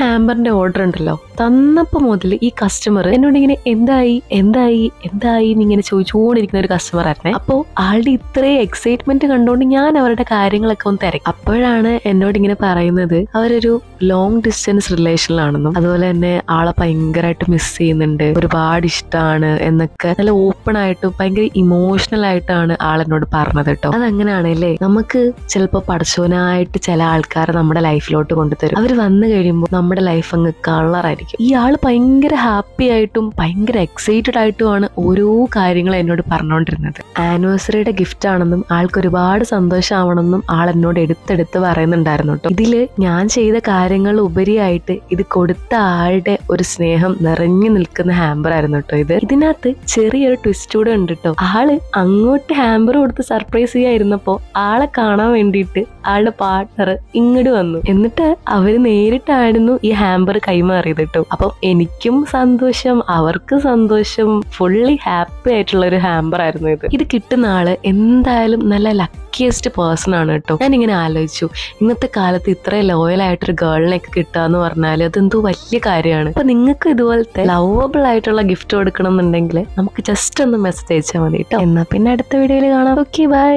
ഹാമ്പറിന്റെ order ഉണ്ടല്ലോ. തന്നപ്പോ മുതൽ ഈ കസ്റ്റമർ എന്നോട് ഇങ്ങനെ എന്തായി? എന്തായി? എന്തായി? എന്നിങ്ങനെ ചോദിച്ചുകൊണ്ടിരിക്കുന്ന ഒരു കസ്റ്റമർ ആയിരുന്നേ. അപ്പോ ആളുടെ ഇത്രയും എക്സൈറ്റ്മെന്റ് കണ്ടുകൊണ്ട് ഞാൻ അവരുടെ കാര്യങ്ങളൊക്കെ ഒന്ന് തിരക്കി. അപ്പോഴാണ് എന്നോട് ഇങ്ങനെ പറയുന്നത് അവരൊരു ലോങ് ഡിസ്റ്റൻസ് റിലേഷനിലാണെന്നും അതുപോലെ തന്നെ ആളെ ഭയങ്കരമായിട്ട് മിസ് ചെയ്യുന്നുണ്ട് ഒരുപാട് ഇഷ്ടമാണ് എന്നൊക്കെ നല്ല ഓപ്പൺ ആയിട്ടും ഭയങ്കര ഇമോഷണൽ ആയിട്ടാണ് ആൾ എന്നോട് പറഞ്ഞത് കേട്ടോ അതങ്ങനെയാണല്ലേ നമുക്ക് ചിലപ്പോൾ പഠിച്ചവനായിട്ട് ചില ആൾക്കാരെ നമ്മുടെ ലൈഫിലോട്ട് കൊണ്ടുതരും. അവർ വന്നു കഴിയുമ്പോൾ നമ്മുടെ ലൈഫ് അങ്ങ് കളറായിരിക്കും ഈ ആൾ ഭയങ്കര ഹാപ്പി ആയിട്ടും ഭയങ്കര എക്സൈറ്റഡ് ആയിട്ടുമാണ് ഓരോ കാര്യങ്ങളും എന്നോട് പറഞ്ഞുകൊണ്ടിരുന്നത് ആനിവേഴ്സറിയുടെ ഗിഫ്റ്റ് ആണെന്നും ആൾക്ക് ഒരുപാട് സന്തോഷമാവണമെന്നും ആൾ എന്നോട് എടുത്തെടുത്ത് പറയുന്നുണ്ടായിരുന്നു കേട്ടോ. ഇതിൽ ഞാൻ ചെയ്ത കാര്യങ്ങൾ ഉപരിയായിട്ട് ഇത് കൊടുത്ത ആളുടെ ഒരു സ്നേഹം നിറഞ്ഞു നിൽക്കുന്ന ഹാമ്പർ ആയിരുന്നു കേട്ടോ ഇത്. ഇതിനകത്ത് ചെറിയൊരു ട്വിസ്റ്റ് കൂടെ ഉണ്ട് കേട്ടോ. ആൾ അങ്ങോട്ട് ഹാമ്പർ കൊടുത്ത് സർപ്രൈസ് ചെയ്യായിരുന്നപ്പോ ആളെ കാണാൻ വേണ്ടിയിട്ട് ആളുടെ പാർട്ണർ ഇങ്ങോട്ട് വന്നു. എന്നിട്ട് അവർ നേരിട്ടായിരുന്നു ഈ ഹാമ്പർ കൈമാറിയത് കേട്ടോ. അപ്പം എനിക്കും സന്തോഷം അവർക്ക് സന്തോഷം ഫുള്ളി ഹാപ്പി ആയിട്ടുള്ള ഒരു ഹാമ്പർ ആയിരുന്നു ഇത്. ഇത് കിട്ടുന്ന ആൾ എന്തായാലും നല്ല ലക്കിയസ്റ്റ് പേഴ്സൺ ആണ് കേട്ടോ. ഞാൻ ഇങ്ങനെ ആലോചിച്ചു ഇന്നത്തെ കാലത്ത് ഇത്ര ലോയൽ ആയിട്ടൊരു ഗേളിനെയൊക്കെ കിട്ടുക എന്ന് പറഞ്ഞാൽ അതെന്തോ വലിയ കാര്യമാണ്. അപ്പൊ നിങ്ങൾക്ക് ഇതുപോലത്തെ ലവബിൾ ആയിട്ടുള്ള ഗിഫ്റ്റ് കൊടുക്കണം എന്നുണ്ടെങ്കിൽ നമുക്ക് ജസ്റ്റ് ഒന്ന് മെസ്സേജ് അയച്ചാൽ മതി കേട്ടോ. എന്നാ പിന്നെ അടുത്ത വീഡിയോയിൽ കാണാം. Okay bye